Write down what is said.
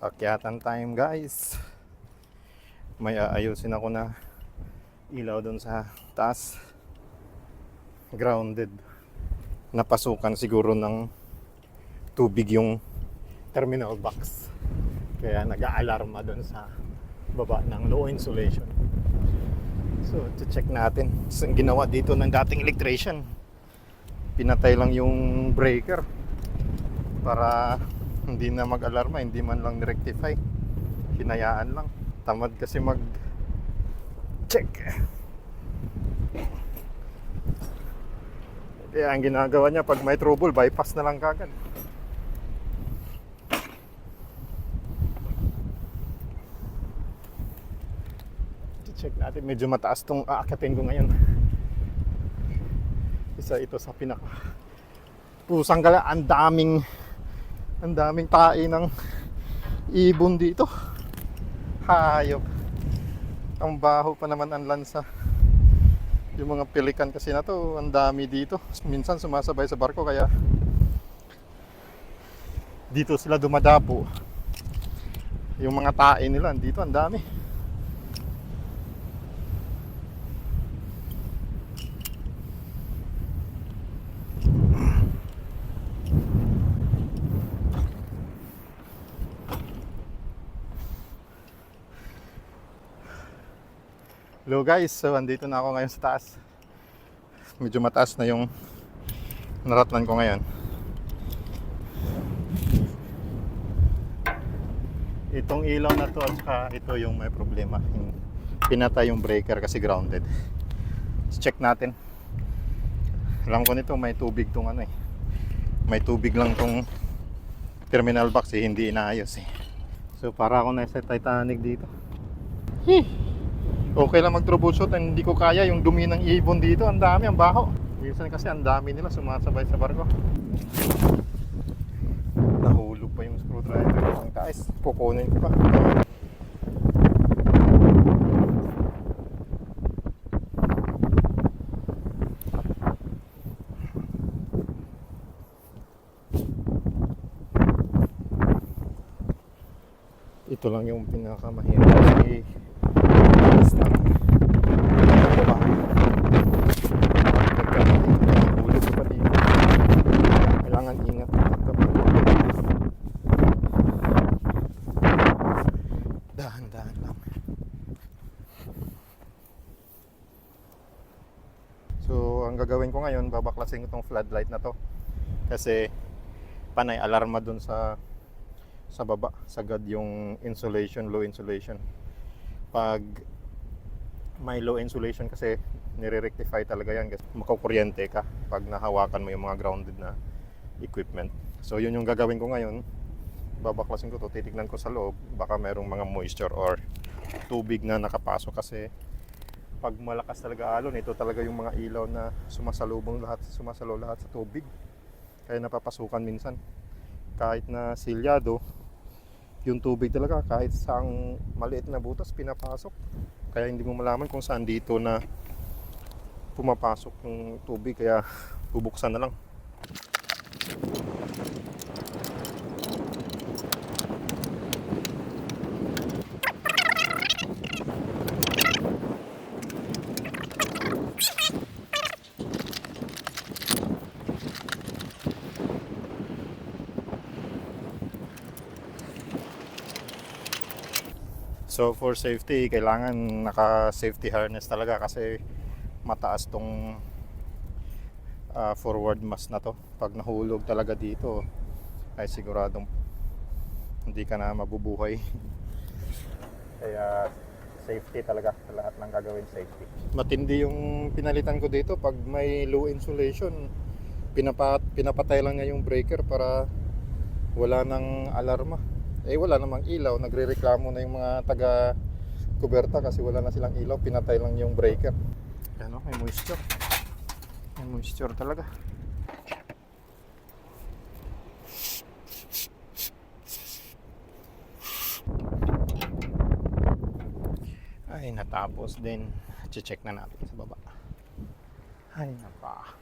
Akyatan time guys. May aayusin ako na ilaw doon sa taas. Grounded. Napasukan siguro ng tubig yung terminal box. Kaya nag-aalarma doon sa baba ng low insulation. So, to check natin. So, ginawa dito ng dating electrician. Pinatay lang yung breaker para hindi na mag-alarma, hindi man lang rectify. Hinayaan lang. Tamad kasi mag check. Kaya ang ginagawa niya pag may trouble, bypass na lang kagad. check natin medyo mataas tong aakatin ko ngayon isa ito sa pinaka pusang gala ang daming ang daming tae ng ibon dito. Hayop. Ang baho pa naman ang lansa. Yung mga pelikan kasi na to ang dami dito. Minsan sumasabay sa barko kaya dito sila dumadapo. Yung mga tae nila dito ang dami Hello guys, so andito na ako ngayon sa taas. Medyo mataas na yung naratnan ko ngayon. Itong ilaw na to at saka ito yung may problema. Yung pinatay yung breaker kasi grounded. Let's check natin. Alam ko nito may tubig tong ano eh. May tubig lang tong terminal box eh, hindi inaayos eh. So para ako nasa Titanic dito. Okay lang mag-troubleshoot and hindi ko kaya yung dumi ng ibon dito. Ang dami, ang baho. Minsan kasi ang dami nila sumasabay sa barko. Nahulog pa yung screwdriver. Ang taas, kukunin ko pa. Ito lang yung pinakamahirap kasi Dahan-dahan lang. So, ang gagawin ko ngayon, babaklasin ko tong floodlight na to. Kasi panay alarma dun sa sa baba, sagad yung insulation, low insulation. Pag may low insulation kasi nire-rectify talaga yan kasi makukuryente ka pag nahawakan mo yung mga grounded na equipment. So yun yung gagawin ko ngayon. Babaklasin ko to, titignan ko sa loob baka merong mga moisture or tubig na nakapasok kasi pag malakas talaga alon, ito talaga yung mga ilaw na sumasalubong lahat, sumasalo lahat sa tubig. Kaya napapasukan minsan. Kahit na silyado, yung tubig talaga kahit saang maliit na butas pinapasok kaya hindi mo malaman kung saan dito na pumapasok yung tubig kaya bubuksan na lang So for safety, kailangan naka-safety harness talaga kasi mataas tong ah, forward mast na to. Pag nahulog talaga dito, ay siguradong hindi ka na mabubuhay. Kaya safety talaga lahat ng gagawin safety. Matindi yung pinalitan ko dito pag may low insulation. Pinapat, pinapatay lang niya yung breaker para wala nang alarma eh wala namang ilaw. Nagrereklamo na yung mga taga kuberta kasi wala na silang ilaw. Pinatay lang yung breaker. Ano may moisture. May moisture talaga. Ay natapos din. Check na natin sa baba. Ay napa